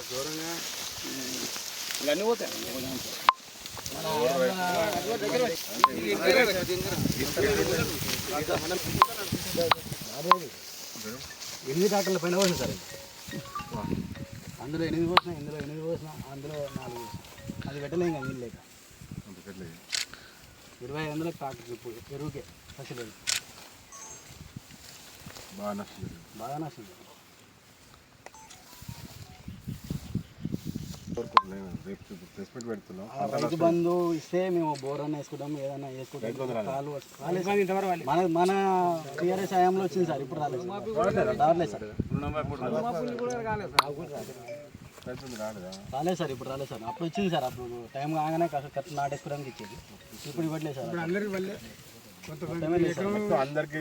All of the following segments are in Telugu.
ఇంకా అన్ని పోతాయి ఎనిమిది ట్రాక్టర్ల పైన పోసిన సార్ అందులో ఎనిమిది పోసిన ఇందులో ఎనిమిది పోసిన అందులో నాలుగు పోసిన. అది పెట్టలేం కదా నీళ్ళు లేక. ఇరవై ఐదు వందలకు ట్రాక్టర్ ఇప్పుడు ఎరువుకే ఫస్ట్ బాగా నష్టం. బాగా నష్టం రైతు బంధు ఇస్తే మేము బోర్ అన్న వేసుకుంటాం. ఏదన్నా వేసుకుంటాం మన మన టీఆర్ఎస్ హయాంలో వచ్చింది సార్ ఇప్పుడు రాలేదు సార్. రాలేదు. సార్. రాలేదా సార్ ఇప్పుడు రాలేదు సార్. అప్పుడు వచ్చింది సార్ అప్పుడు టైం కాగానే కాస్త కట్ట నాటేసుకోవడానికి ఇచ్చేది. ఇప్పుడు ఇవ్వట్లేదు సార్. అందరికీ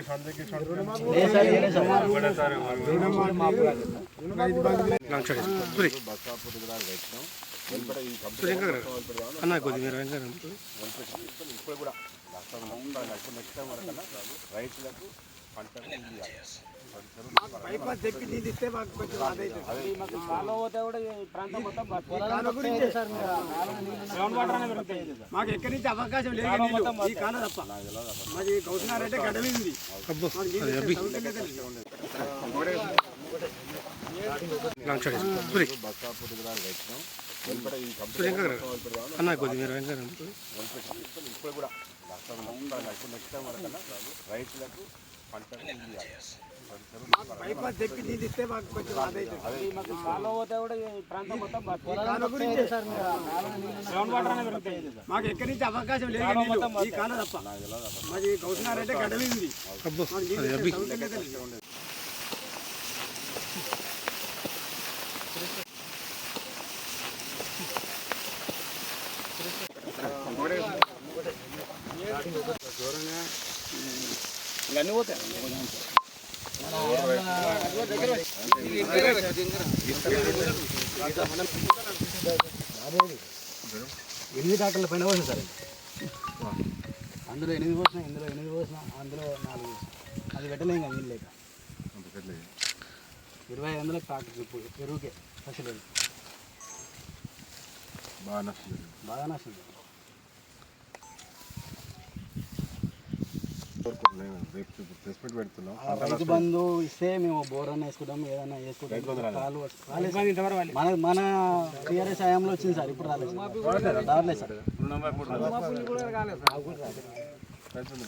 అన్న కొద్ది మీరు ఇప్పుడు కూడా. నష్టం ఇప్పుడు నెక్స్ట్ టైం వరకల్లా రైతులకు ఇది మాకు ఎక్కడి నుంచి అవకాశం లేదు ఈ కాల తప్ప మాది కౌసనారంటే గడలింది అన్న కొద్ది మీరు ఇప్పుడు కూడా రైతులకు ఇస్తే మాకు కొంచెం ఎక్కడి నుంచి అవకాశం లేదు ఈ నీళ్ళు. కాలం తప్ప మాది కౌసనారంటే గడలింది మాకు నీళ్ళు ఇచ్చే సౌకర్యం లేదు. ఇంకా అన్ని పోతాయి ఎనిమిది ట్రాక్టర్ల పైన పోసిన సార్ అందులో ఎనిమిది పోసిన ఇందులో ఎనిమిది పోసిన అందులో నాలుగు పోసిన. అది పెట్టలేం కదా నీళ్ళు లేక. ఇరవై ఐదు వందలకు ట్రాక్టర్ ఇప్పుడు ఎరువుకే ఫస్ట్ బాగా నష్టం. బాగా నష్టం రైతు బంధు ఇస్తే మేము బోర్ అన్న వేసుకుంటాం. ఏదన్నా వేసుకుంటాం మన మన టీఆర్ఎస్ హయాంలో వచ్చింది సార్ ఇప్పుడు రాలేదు సార్. రాలేదు. సార్.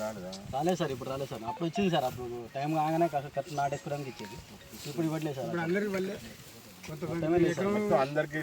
రాలేదా. సార్ ఇప్పుడు రాలేదు సార్. అప్పుడు వచ్చింది సార్ అప్పుడు టైం కాగానే కాస్త కట్ట నాటేసుకోవడానికి ఇచ్చేది. ఇప్పుడు ఇవ్వట్లేదు సార్. అందరికీ